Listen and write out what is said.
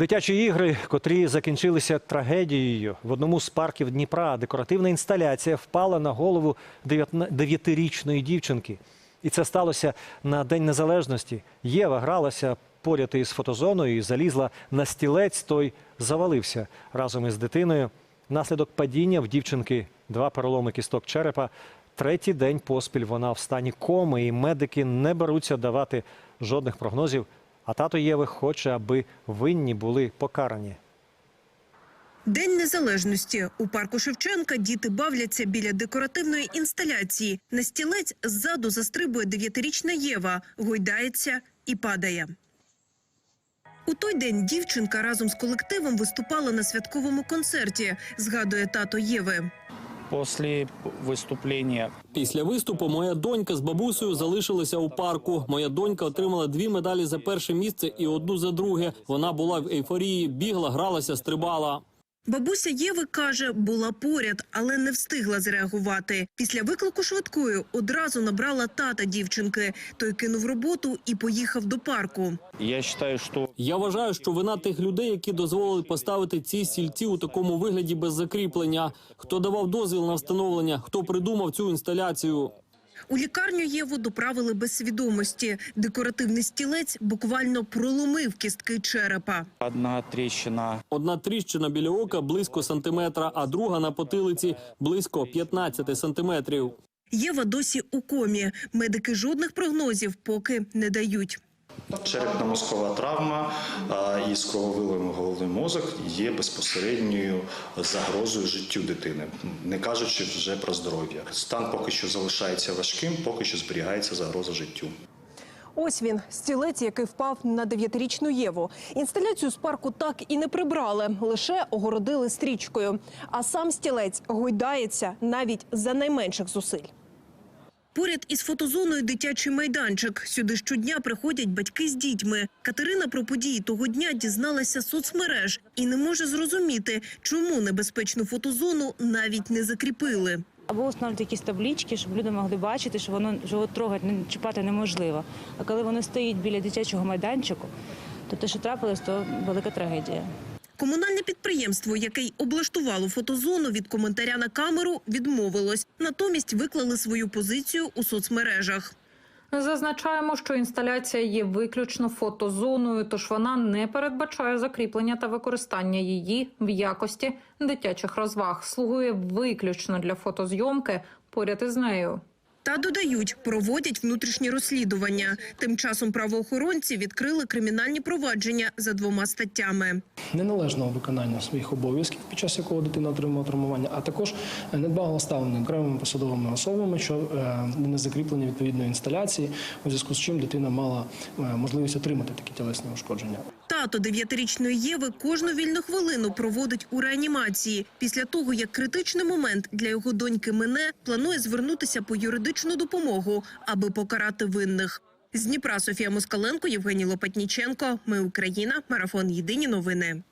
Дитячі ігри, котрі закінчилися трагедією в одному з парків Дніпра, декоративна інсталяція впала на голову дев'ятна- дев'ятирічної дівчинки. І це сталося на День Незалежності. Єва гралася поряд із фотозоною і залізла на стілець, той завалився разом із дитиною. Внаслідок падіння в дівчинки два переломи кісток черепа. Третій день поспіль вона в стані коми, і медики не беруться давати жодних прогнозів. А тато Єви хоче, аби винні були покарані. День незалежності у парку Шевченка діти бавляться біля декоративної інсталяції. На стілець ззаду застрибує дев'ятирічна Єва, гойдається і падає. У той день дівчинка разом з колективом виступала на святковому концерті, згадує тато Єви. После виступлення. Після виступу моя донька з бабусею залишилася у парку. Моя донька отримала дві медалі за перше місце і одну за друге. Вона була в ейфорії, бігла, гралася, стрибала. Бабуся Єви каже, була поряд, але не встигла зреагувати. Після виклику швидкою одразу набрала тата дівчинки. Той кинув роботу і поїхав до парку. я считаю, что Я вважаю, що вина тих людей, які дозволили поставити ці стільці у такому вигляді без закріплення. Хто давав дозвіл на встановлення, хто придумав цю інсталяцію. У лікарню Єву доправили без свідомості. Декоративний стілець буквально проломив кістки черепа. одна тріщина, Одна тріщина біля ока близько сантиметра, а друга на потилиці близько 15 сантиметрів. Єва досі у комі. Медики жодних прогнозів поки не дають. Черепно-мозкова травма а, і скрововилий головний мозок є безпосередньою загрозою життю дитини, не кажучи вже про здоров'я. Стан поки що залишається важким, поки що зберігається загроза життю. Ось він, стілець, який впав на дев'ятирічну Єву. Інсталяцію з парку так і не прибрали, лише огородили стрічкою. А сам стілець гойдається навіть за найменших зусиль. Поряд із фотозоною дитячий майданчик. Сюди щодня приходять батьки з дітьми. Катерина про події того дня дізналася соцмереж і не може зрозуміти, чому небезпечну фотозону навіть не закріпили. Або встановлювати якісь таблички, щоб люди могли бачити, що воно його трогати, не чіпати неможливо. А коли воно стоїть біля дитячого майданчику, то те, що трапилось, то велика трагедія. Комунальне підприємство, яке й облаштувало фотозону від коментаря на камеру, відмовилось. Натомість виклали свою позицію у соцмережах. Зазначаємо, що інсталяція є виключно фотозоною, тож вона не передбачає закріплення та використання її в якості дитячих розваг. Слугує виключно для фотозйомки поряд із нею. Та додають, проводять внутрішні розслідування. Тим часом правоохоронці відкрили кримінальні провадження за двома статтями. неналежного виконання своїх обов'язків, під час якого дитина отримала травмування, а також недбалого ставлення окремими посадовими особами, що е, не закріплення відповідної інсталяції, у зв'язку з чим дитина мала е, можливість отримати такі тілесні ушкодження. Тато дев'ятирічної Єви кожну вільну хвилину проводить у реанімації. Після того, як критичний момент для його доньки мине, планує звернутися по юридичну допомогу, аби покарати винних. З Дніпра Софія Москаленко, Євгеній Лопатніченко. Ми Україна. Марафон Єдині новини.